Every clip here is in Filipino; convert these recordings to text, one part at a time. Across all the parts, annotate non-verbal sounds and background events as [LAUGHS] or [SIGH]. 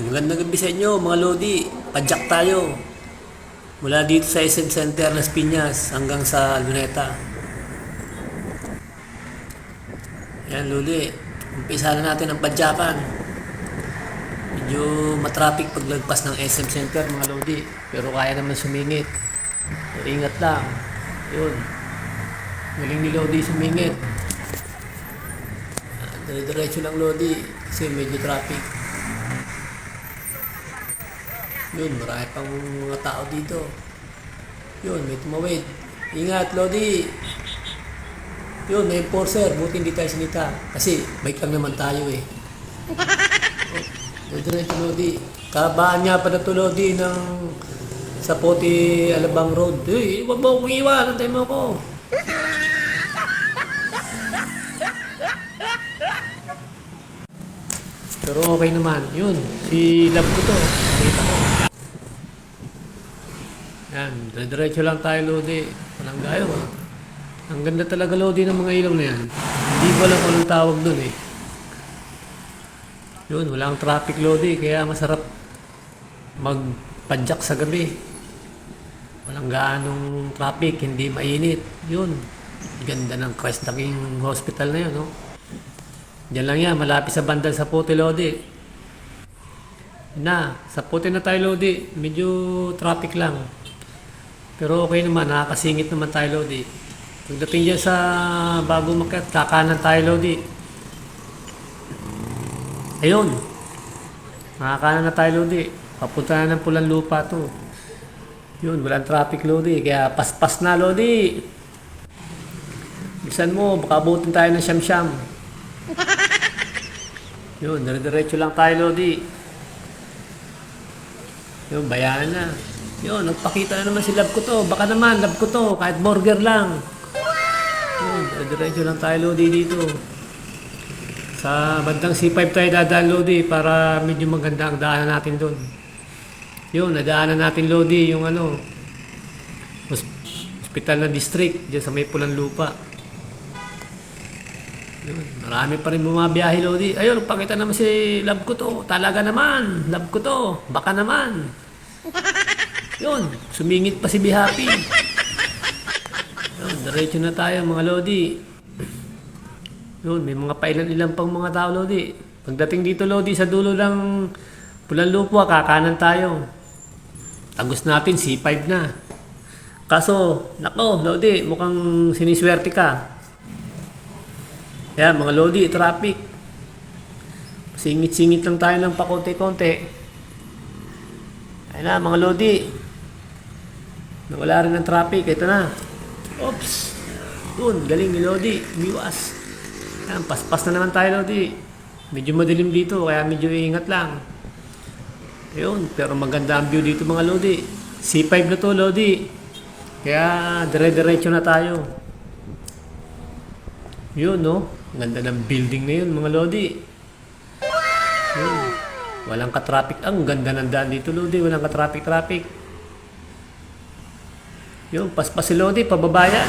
Magandang gabi sa inyo mga Lodi. Padyak tayo. Mula dito sa SM Center Las Piñas hanggang sa Luneta. Yan Lodi. Umpisa na natin ang padyakan. Medyo matraffic paglagpas ng SM Center mga Lodi. Pero kaya naman sumingit. So, ingat lang. Yun. Galing ni Lodi sumingit. Ah, Dire-diretso lang Lodi kasi medyo traffic. Yun, marami pang mga tao dito. Yun, may tumawid. Ingat, Lodi. Yun, may enforcer. Buti hindi tayo sinita. Kasi bike lang naman tayo eh. Oh, diretso, Lodi. Kabaan nga pa na to, Lodi, ng sa Poti Alabang Road. Uy, huwag mo akong iwan. Antay mo ako. Pero okay naman. Yun, si Love ko to. Kita ko. Yan, diretso lang tayo, Lodi. Walang gayo. ah. Ang ganda talaga, Lodi, ng mga ilaw na yan. Hindi ko alam kung tawag dun eh. Yun, walang traffic, Lodi. Kaya masarap magpadyak sa gabi. Walang gaanong traffic, hindi mainit. Yun, ganda ng Christ King Hospital na yun, no? Diyan lang yan, malapit sa bandal sa Puti, Lodi. Na, sa Puti na tayo, Lodi. Medyo traffic lang. Pero okay naman, nakakasingit naman tayo, Lodi. Pagdating dyan sa bago makat, kakanan tayo, Lodi. Ayun. Nakakanan na tayo, Lodi. Papunta na ng pulang lupa to. Yun, walang traffic, Lodi. Kaya paspas na, Lodi. Bisan mo, baka abutin tayo ng siyam-siyam. Yun, dire-diretso lang tayo, Lodi. Yun, bayanan na. Yun, nagpakita na naman si love ko to. Baka naman, love ko to. Kahit burger lang. Yun, dire-diretso lang tayo, Lodi, dito. Sa bandang C5 tayo dadaan, Lodi, para medyo maganda ang daanan natin doon. Yun, nadaanan natin, Lodi, yung ano, hos- hospital na district, dyan sa may pulang lupa. Yun, marami pa rin bumabiyahe, Lodi. Ayun, pakita naman si love ko to. Talaga naman, love ko to. Baka naman. Yun, sumingit pa si Bihapi. Yun, diretso na tayo mga Lodi. Yun, may mga pailan-ilan pang mga tao, Lodi. Pagdating dito, Lodi, sa dulo ng Pulang Lupa, kakanan tayo. Tagos natin, C5 na. Kaso, nako, Lodi, mukhang siniswerte ka. Kaya mga Lodi, traffic. Singit-singit lang tayo ng pakonti-konti. Ayun na, mga Lodi. Nawala rin ng traffic. Ito na. Oops. Yun, galing ni Lodi. Umiwas. Yan, paspas na naman tayo, Lodi. Medyo madilim dito, kaya medyo ingat lang. Ayun, pero maganda ang view dito mga Lodi. C5 na to, Lodi. Kaya dire-diretso na tayo. Yun, no? Ganda ng building na yun, mga Lodi. Yun. Walang ka-traffic. Ang ganda ng daan dito, Lodi. Walang ka-traffic-traffic. Yun, paspas si Lodi, pababaya.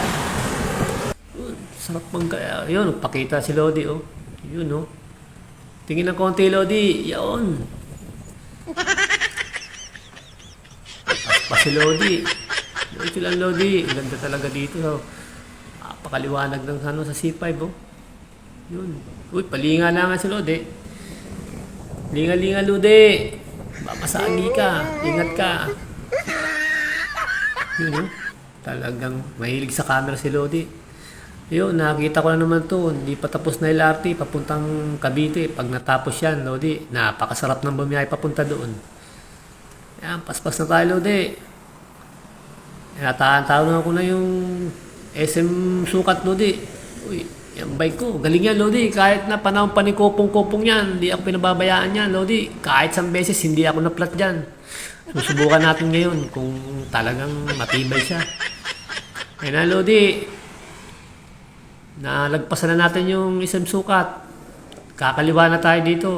Yun, sarap mang kaya. Yun, pakita si Lodi, oh. Yun, oh. Tingin ng konti, Lodi. Yun. Paspas si Lodi. Ito lang, Lodi. Ganda talaga dito, oh. Napakaliwanag ng ano sa C5, oh. Yun. Uy, palinga na nga si Lodi. Linga-linga, Lodi. Babasagi ka. Ingat ka. Yun, oh. Talagang mahilig sa camera si Lodi. Yun, nakita ko na naman to. Hindi pa tapos na LRT, papuntang Cavite. Pag natapos yan, Lodi, napakasarap ng bumiyahe papunta doon. Yan, paspas na tayo, Lodi. Natahan-tahan ko na yung SM sukat, Lodi. Uy, yung bike ko, galing yan, Lodi. Kahit na panahon pa ni Kopong-Kopong yan, hindi ako pinababayaan yan, Lodi. Kahit isang beses, hindi ako na-flat dyan. Susubukan natin ngayon kung talagang matibay siya. Ayun na, Lodi. Nalagpasan na natin yung isang sukat. Kakaliwa na tayo dito.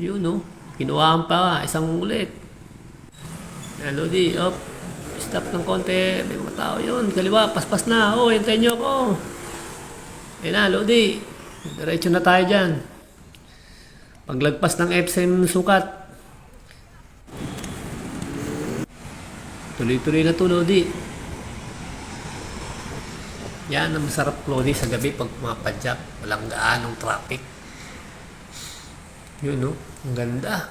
Yun, no? Kinuhaan pa, isang ulit. Ayan, Lodi, op. Stop ng konti. May mga tao yun. Kaliwa, paspas na. Oh, hintayin niyo ako. Ayun na, Lodi. Diretso na tayo dyan. Paglagpas ng FSM sukat. Tuloy-tuloy na to, Lodi. Yan ang masarap, Lodi, sa gabi pag mapadyak. Walang gaanong traffic. Yun, no? Ang ganda.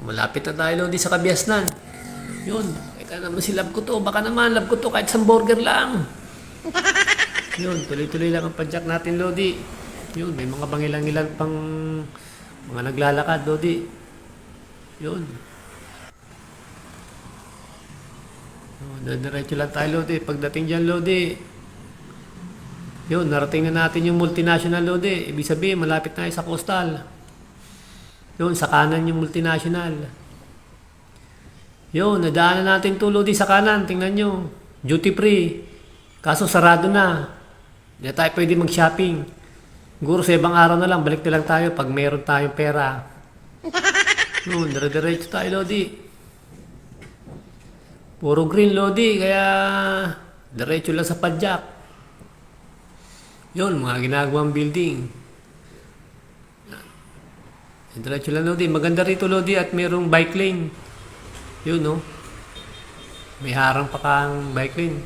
Malapit na tayo, Lodi, sa Kabiasnan. Yun. Eka naman si love ko to. Baka naman, love ko to kahit isang burger lang. Yun, tuloy-tuloy lang ang padyak natin, Lodi. Yun, may mga bangilang-ilan pang mga naglalakad, Lodi. Yun. Oh, diretso lang tayo, Lodi. Pagdating dyan, Lodi. Yun, narating na natin yung multinational, Lodi. Ibig sabihin, malapit na sa coastal. Yun, sa kanan yung multinational. Yun, nadaanan natin to, Lodi, sa kanan. Tingnan nyo. Duty free. Kaso sarado na. Hindi na tayo pwede mag-shopping. Siguro sa ibang araw na lang, balik na lang tayo pag meron tayong pera. [LAUGHS] Yun, dire-diretso tayo, Lodi. Puro green, Lodi, kaya diretso lang sa padyak. Yun, mga ginagawang building. Diretso lang, Lodi. Maganda rito, Lodi, at mayroong bike lane. Yun, no? May harang pa kang bike lane.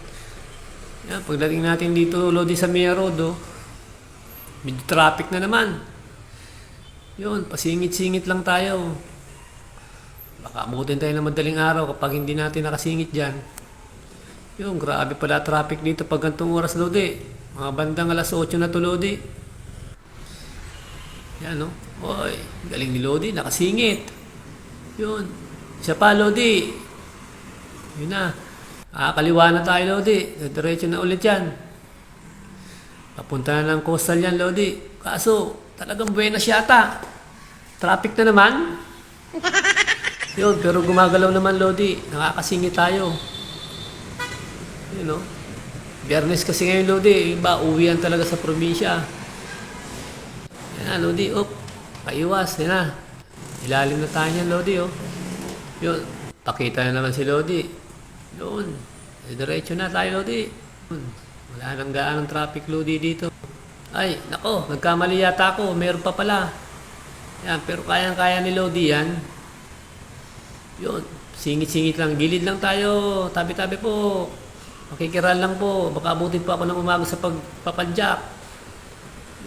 Yan, pagdating natin dito, Lodi, sa Mia Road, oh. Medyo traffic na naman. Yun, pasingit-singit lang tayo. Baka abutin tayo ng madaling araw kapag hindi natin nakasingit dyan. Yun, grabe pala traffic dito pag gantong oras, Lodi. Mga bandang alas 8 na to, Lodi. Yan, no? Oy, galing ni Lodi, nakasingit. Yun. Siya pa, Lodi. Yun na. Ah, kaliwa na tayo, Lodi. Diretso na ulit yan. Papunta na ng coastal yan, Lodi. Kaso, talagang buena yata. Traffic na naman. [LAUGHS] Yun, pero gumagalaw naman, Lodi. Nakakasingit tayo. Yun, no? Biyernes kasi ngayon, Lodi. Iba, uwian talaga sa probinsya. Yan na, Lodi. Up. Paiwas. Yan na. Ilalim na tayo niyan, Lodi, oh. Yun. Pakita na naman si Lodi. Eh, Diretso na tayo, Lodi. Wala nang gaanong traffic, Lodi, dito. Ay, nako. Nagkamali yata ako. Meron pa pala. Yan, pero kayang-kaya ni Lodi yan. Yun. Singit-singit lang. Gilid lang tayo. Tabi-tabi po. Makikiral lang po. Baka abutin po ako ng umaga sa pagpapadyak.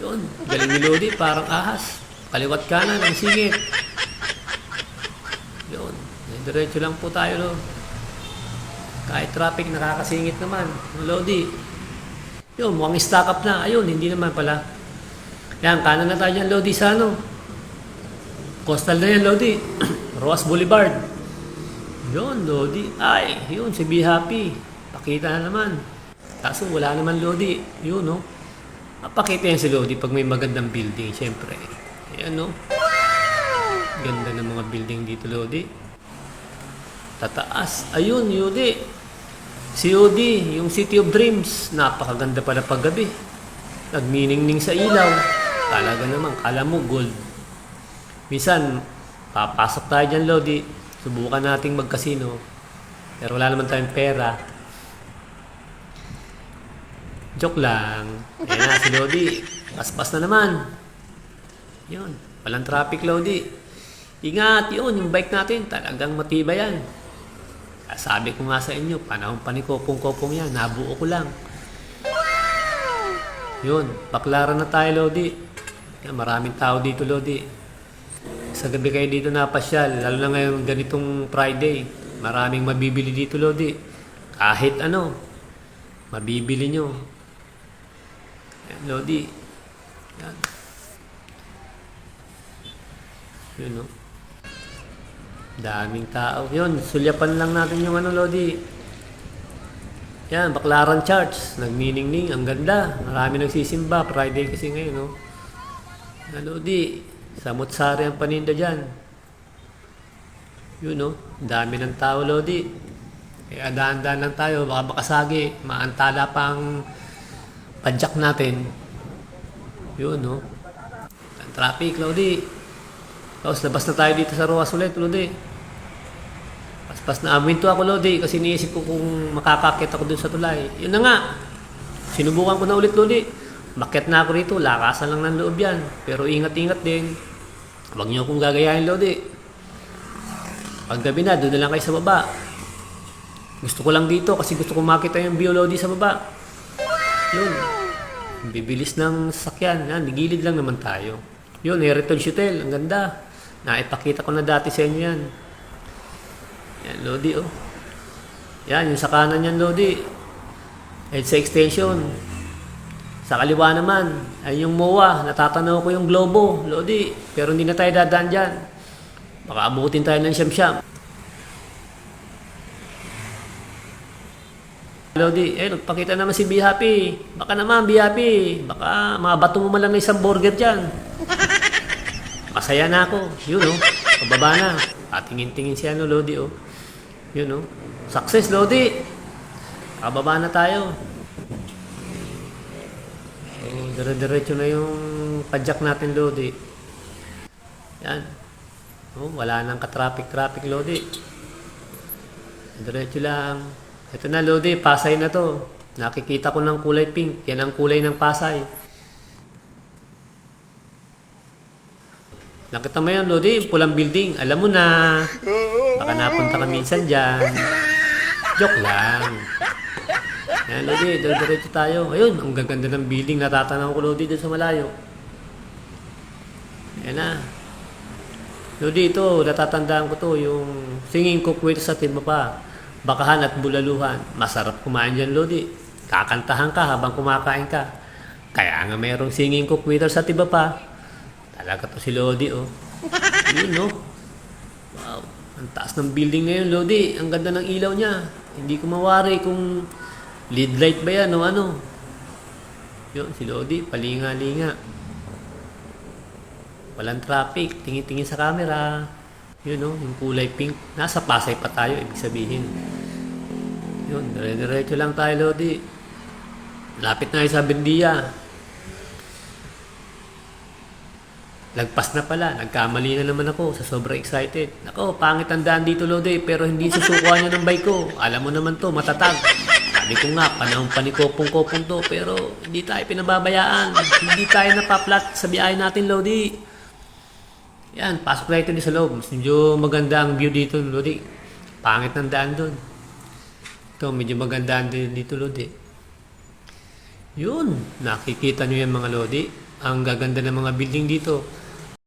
Yun. Galing ni Lodi. Parang ahas. Kaliwat kanan. Ang singit. Yun. Diretso lang po tayo. No? Kahit traffic, nakakasingit naman. Lodi. Yun, mukhang stock up na. Ayun, hindi naman pala. Yan, kanan na tayo dyan, Lodi, sa ano. Coastal na yan, Lodi. [CLEARS THROAT] Roas Boulevard. Yun, Lodi. Ay, yun, si Be Happy. Pakita na naman. Kaso wala naman Lodi. Yun, no? Mapakita yan si Lodi pag may magandang building, syempre. Ayan, no? Ganda ng mga building dito, Lodi. Tataas. Ayun, Yodi. COD, yung City of Dreams. Napakaganda pala paggabi. Nagminingning sa ilaw. Talaga naman, kala mo gold. Minsan, papasok tayo dyan, Lodi. Subukan nating magkasino. Pero wala naman tayong pera. Joke lang. Ayan na, si Lodi. Paspas na naman. Yun. Walang traffic, Lodi. Ingat, yun. Yung bike natin, talagang matibay yan. Sabi ko nga sa inyo, panahon pa ni Kopong-Kopong yan. Nabuo ko lang. Yun. Paklaran na tayo, Lodi. Maraming tao dito, Lodi. Sa gabi kayo dito napasyal, lalo na ngayon ganitong Friday. Maraming mabibili dito, Lodi. Kahit ano, mabibili nyo. Yan, Lodi. Yan. Yun, no? Daming tao. Yun, sulyapan lang natin yung ano, Lodi. Yan, Baklaran Church. Nagniningning. Ang ganda. Marami nagsisimba. Friday kasi ngayon, no? Na, Lodi. Samot-sari ang paninda dyan. Yun, no? Dami ng tao, Lodi. Kaya dahan-dahan lang tayo. Baka makasagi. Maantala pang padyak natin. Yun, no? Ang traffic, Lodi. Tapos labas na tayo dito sa Roas ulit, Lodi. Paspas na aminto ako, Lodi, kasi niisip ko kung makakakit ako dun sa tulay. Yun na nga. Sinubukan ko na ulit, Lodi. Makit na ako rito, lakasan lang ng loob yan. Pero ingat-ingat din. Huwag niyo akong gagayahin, Lodi. Pag gabi na, doon na lang kayo sa baba. Gusto ko lang dito kasi gusto ko makita yung view, Lodi, sa baba. Yun. Bibilis ng sasakyan. Yan, gilid lang naman tayo. Yun, Heritage Hotel. Ang ganda. Naipakita ko na dati sa inyo yan. Yan, Lodi, oh. Yan, yung sa kanan yan, Lodi. EDSA extension. Sa kaliwa naman, ay yung MOA. Natatanaw ko yung globo, Lodi. Pero hindi na tayo dadaan dyan. Baka abutin tayo ng siyam-siyam. Lodi, eh, nagpakita naman si Be Happy. Baka naman, Be Happy. Baka mabato mo man lang ng isang burger dyan. [LAUGHS] Masaya na ako. Yun, oh. Pababa na. Patingin-tingin siya, no, Lodi, oh. Yun, oh. Success, Lodi. Kababa na tayo. Dire-diretso na yung padjak natin, Lodi. Yan. Oh, wala nang ka-traffic-traffic, Lodi. Diretso lang. Ito na, Lodi. Pasay na to. Nakikita ko ng kulay pink. Yan ang kulay ng Pasay. Nakita mo yan, Lodi? Pulang building. Alam mo na. Baka napunta ka minsan dyan. Joke lang. Yan, Lodi. Diretso tayo. Ayun, ang gaganda ng building. Natatanaw ko, Lodi, doon sa malayo. Yan na. Lodi, ito, natatandaan ko to, yung singing kukwento sa timba pa. Bakahan at bulaluhan. Masarap kumain dyan, Lodi. Kakantahan ka habang kumakain ka. Kaya nga mayroong singing kukwento sa timba pa. Talaga to si Lodi, oh. Yun, no? Wow. Ang taas ng building na yun, Lodi. Ang ganda ng ilaw niya. Hindi ko mawari kung lead light ba yan o ano. Yun, si Lodi, palinga-linga. Walang traffic, tingin-tingin sa camera. Yun no, yung kulay pink. Nasa Pasay pa tayo, ibig sabihin. Yun, dire-diretso lang tayo, Lodi. Lapit na sa Bendia. Lagpas na pala, nagkamali na naman ako sa sobrang excited. Ako, pangit ang daan dito, Lodi, pero hindi susukuhan niya ng bike ko. Alam mo naman to, matatag. Sabi ko nga, panahon pa ni Kopong-Kopong to, pero hindi tayo pinababayaan. Hindi tayo napaplat sa biyahe natin, Lodi. Yan, pasok na ito sa loob. Medyo maganda ang view dito, Lodi. Pangit ng daan doon. Ito, medyo maganda din dito, Lodi. Yun, nakikita nyo yan mga Lodi. Ang gaganda ng mga building dito.